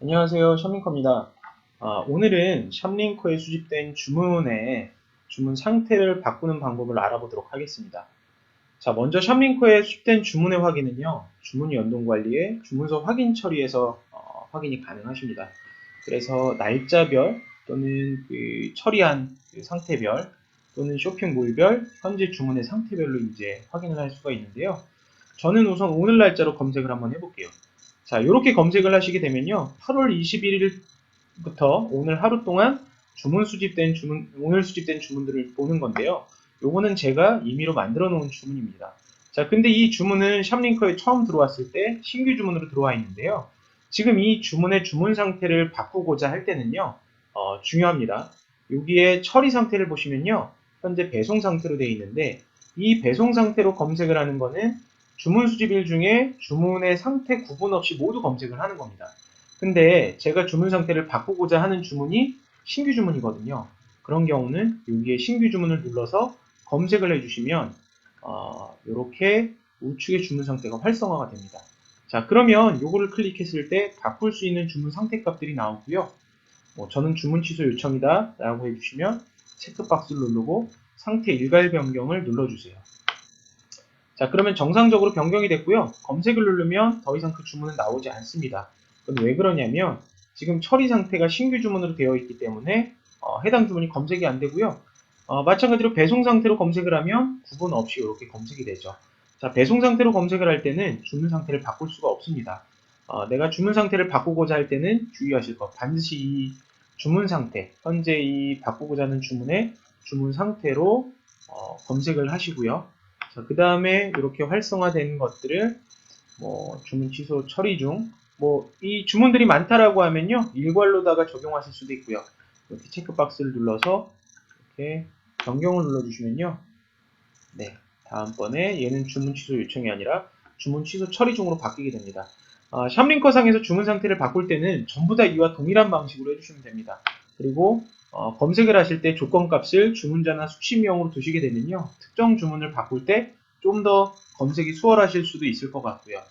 안녕하세요. 샵링커입니다. 아, 오늘은 샵링커에 수집된 주문의 주문 상태를 바꾸는 방법을 알아보도록 하겠습니다. 자, 먼저 샵링커에 수집된 주문의 확인은요, 주문 연동 관리에 주문서 확인 처리에서 어, 확인이 가능하십니다. 그래서 날짜별 또는 그 처리한 그 상태별 또는 쇼핑 몰별 현재 주문의 상태별로 이제 확인을 할 수가 있는데요. 저는 우선 오늘 날짜로 검색을 한번 해볼게요. 자, 이렇게 검색을 하시게 되면요. 8월 21일부터 오늘 하루 동안 주문 수집된 주문, 오늘 수집된 주문들을 보는 건데요. 요거는 제가 임의로 만들어 놓은 주문입니다. 자, 근데 이 주문은 샵링커에 처음 들어왔을 때 신규 주문으로 들어와 있는데요. 지금 이 주문의 주문 상태를 바꾸고자 할 때는요, 어, 중요합니다. 여기에 처리 상태를 보시면요, 현재 배송 상태로 되어 있는데, 이 배송 상태로 검색을 하는 거는 주문 수집일 중에 주문의 상태 구분 없이 모두 검색을 하는 겁니다. 근데 제가 주문 상태를 바꾸고자 하는 주문이 신규 주문이거든요. 그런 경우는 여기에 신규 주문을 눌러서 검색을 해주시면 어, 이렇게 우측의 주문 상태가 활성화가 됩니다. 자 그러면 이거를 클릭했을 때 바꿀 수 있는 주문 상태 값들이 나오고요. 뭐 저는 주문 취소 요청이다 라고 해주시면 체크박스를 누르고 상태 일괄 변경을 눌러주세요. 자 그러면 정상적으로 변경이 됐고요. 검색을 누르면 더 이상 그 주문은 나오지 않습니다. 그럼 왜 그러냐면 지금 처리 상태가 신규 주문으로 되어 있기 때문에 어, 해당 주문이 검색이 안 되고요. 어, 마찬가지로 배송 상태로 검색을 하면 구분 없이 이렇게 검색이 되죠. 자 배송 상태로 검색을 할 때는 주문 상태를 바꿀 수가 없습니다. 어, 내가 주문 상태를 바꾸고자 할 때는 주의하실 것 반드시 이 주문 상태 현재 이 바꾸고자 하는 주문의 주문 상태로 어, 검색을 하시고요. 자, 그 다음에 이렇게 활성화된 것들을 뭐 주문 취소 처리 중, 뭐 이 주문들이 많다라고 하면요 일괄로다가 적용하실 수도 있고요. 이렇게 체크박스를 눌러서 이렇게 변경을 눌러주시면요, 네 다음번에 얘는 주문 취소 요청이 아니라 주문 취소 처리 중으로 바뀌게 됩니다. 아, 샵링커 상에서 주문 상태를 바꿀 때는 전부 다 이와 동일한 방식으로 해주시면 됩니다. 그리고 어, 검색을 하실 때 조건값을 주문자나 수치명으로 두시게 되면요. 특정 주문을 바꿀 때 좀 더 검색이 수월하실 수도 있을 것 같고요.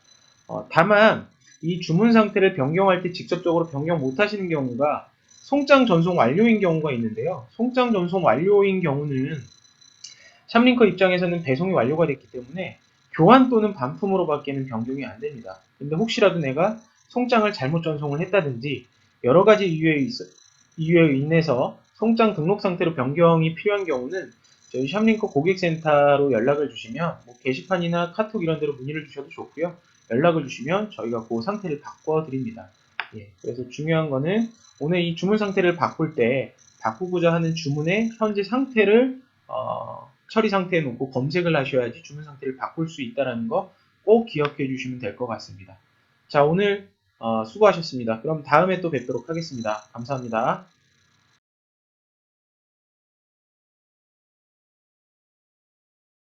어, 다만 이 주문 상태를 변경할 때 직접적으로 변경 못 하시는 경우가 송장 전송 완료인 경우가 있는데요. 송장 전송 완료인 경우는 샵링커 입장에서는 배송이 완료가 됐기 때문에 교환 또는 반품으로 밖에는 변경이 안 됩니다. 근데 혹시라도 내가 송장을 잘못 전송을 했다든지 여러 가지 이유에, 있, 이유에 인해서 송장 등록 상태로 변경이 필요한 경우는 저희 샵링커 고객센터로 연락을 주시면 뭐 게시판이나 카톡 이런 데로 문의를 주셔도 좋고요. 연락을 주시면 저희가 그 상태를 바꿔 드립니다. 예, 그래서 중요한 거는 오늘 이 주문 상태를 바꿀 때 바꾸고자 하는 주문의 현재 상태를 어, 처리 상태에 놓고 검색을 하셔야지 주문 상태를 바꿀 수 있다는 거꼭 기억해 주시면 될 것 같습니다. 자 오늘 어, 수고하셨습니다. 그럼 다음에 또 뵙도록 하겠습니다. 감사합니다.